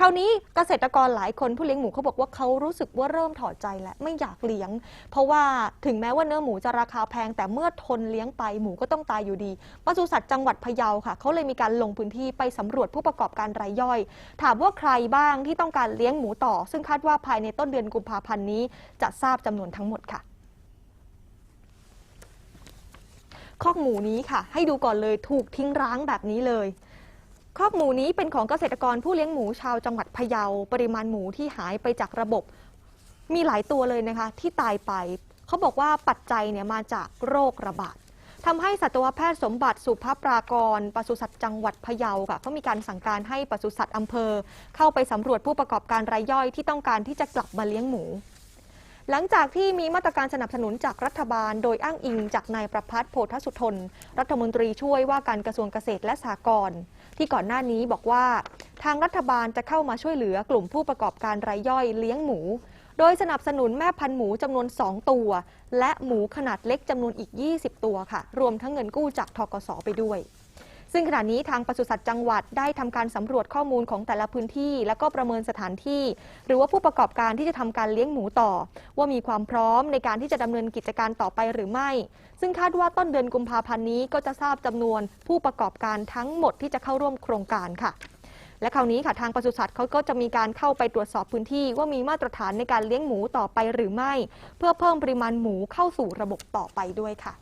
คราวนี้เกษตรกรหลายคนผู้เลี้ยงหมูเขาบอกว่าเขารู้สึกว่าเริ่มถอดใจแล้วไม่อยากเลี้ยง เพราะว่าถึงแม้ว่าเนื้อหมูจะราคาแพง แต่เมื่อทนเลี้ยงไปหมูก็ต้องตายอยู่ดีปศุสัตว์จังหวัดพะเยาค่ะเขาเลยมีการลงพื้นที่ไปสำรวจผู้ประกอบการรายย่อย ถามว่าใครบ้างที่ต้องการเลี้ยงหมูต่อ ซึ่งคาดว่าภายในต้นเดือนกุมภาพันธ์นี้ จะทราบจำนวนทั้งหมดค่ะคอกหมูนี้ค่ะ ให้ดูก่อนเลยถูกทิ้งร้างแบบนี้เลย คอกหมูนี้เป็นของเกษตรกรผู้เลี้ยงหมูชาวจังหวัดพะเยา ปริมาณหมูที่หายไปจากระบบ มีหลายตัวเลยนะคะ ที่ตายไป เขาบอกว่าปัจจัยเนี่ยมาจากโรคระบาดทำให้สัตวแพทย์สมบัติสุภาปรากรปศุสัตว์จังหวัดพะเยาค่ะก็มีการสั่งการให้ปศุสัตว์อำเภอ เข้าไปสำรวจผู้ประกอบการรายย่อยที่ต้องการที่จะกลับมาเลี้ยงหมู หลังจากที่มีมาตรการสนับสนุนจากรัฐบาล โดยอ้างอิงจากนายประพัฒน์โพธสุทน รัฐมนตรีช่วยว่าการกระทรวงเกษตรและสหกรณ์ที่ก่อนหน้านี้บอกว่า ทางรัฐบาลจะเข้ามาช่วยเหลือกลุ่มผู้ประกอบการรายย่อยเลี้ยงหมู โดยสนับสนุนแม่พันธุ์หมูจำนวน 2 ตัว และหมูขนาดเล็กจำนวนอีก 20 ตัวค่ะ รวมทั้งเงินกู้จากทกสไปด้วย ซึ่งขณะนี้ทางปศุสัตว์จังหวัดได้ทำการสำรวจข้อมูลของแต่ละพื้นที่ แล้วก็ประเมินสถานที่ หรือว่าผู้ประกอบการที่จะทำการเลี้ยงหมูต่อ ว่ามีความพร้อมในการที่จะดำเนินกิจการต่อไปหรือไม่ ซึ่งคาดว่าต้นเดือนกุมภาพันธ์นี้ก็จะทราบจำนวนผู้ประกอบการทั้งหมดที่จะเข้าร่วมโครงการค่ะและคราวนี้ค่ะทางปศุสัตว์เขาก็จะมีการเข้าไปตรวจสอบพื้นที่ ว่ามีมาตรฐานในการเลี้ยงหมูต่อไปหรือไม่ เพื่อเพิ่มปริมาณหมูเข้าสู่ระบบต่อไปด้วยค่ะ